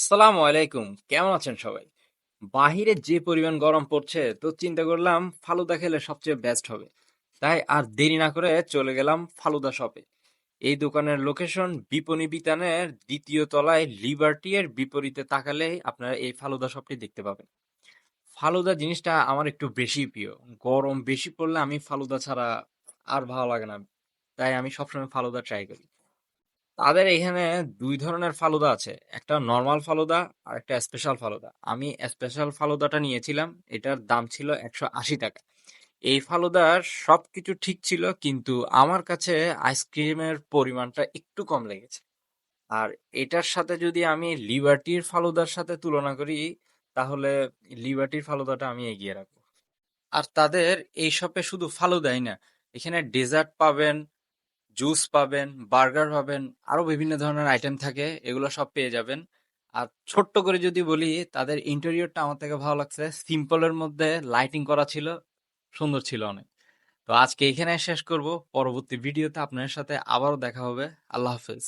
আসসালামু আলাইকুম। কেমন আছেন সবাই? বাহিরে যে পরিমাণ গরম পড়ছে, তো চিন্তা করলাম ফালুদা খেলে সবচেয়ে বেস্ট হবে। তাই আর দেরি না করে চলে গেলাম ফালুদা শপে এই দোকানের লোকেশন বিপণী বিতানের দ্বিতীয় তলায় লিবার্টি এর বিপরীতে তাকালেই আপনারা এই ফালুদা শপটি দেখতে পাবেন। ফালুদা জিনিসটা আমার একটু বেশি প্রিয়। গরম বেশি পড়লে আমি ফালুদা ছাড়া আর ভালো লাগে না। তাই আমি সবসময় ফালুদা ট্রাই করি। তাদের এখানে দুই ধরনের ফালুদা আছে। একটা নর্মাল ফালুদা আর একটা স্পেশাল ফালুদা। আমি স্পেশাল ফালুদাটা নিয়েছিলাম, এটার দাম ছিল একশো আশি টাকা। এই ফালুদার সবকিছু ঠিক ছিল, কিন্তু আমার কাছে আইসক্রিমের পরিমাণটা একটু কম লেগেছে। আর এটার সাথে যদি আমি লিবার্টির ফালুদার সাথে তুলনা করি, তাহলে লিবার্টির ফালুদাটা আমি এগিয়ে রাখব। আর তাদের এই শপে শুধু ফালুদাই না, এখানে ডেজার্ট পাবেন জুস পাবেন বার্গার পাবেন আরও বিভিন্ন ধরনের আইটেম থাকে, এগুলো সব পেয়ে যাবেন। আর ছোট্ট করে যদি বলি, তাদের ইন্টেরিয়রটা আমার থেকে ভালো লাগছে। সিম্পলের মধ্যে লাইটিং করা ছিল, সুন্দর ছিল অনেক। তো আজকে এখানে শেষ করব। পরবর্তী ভিডিওতে আপনার সাথে আবারও দেখা হবে। আল্লাহ হাফেজ।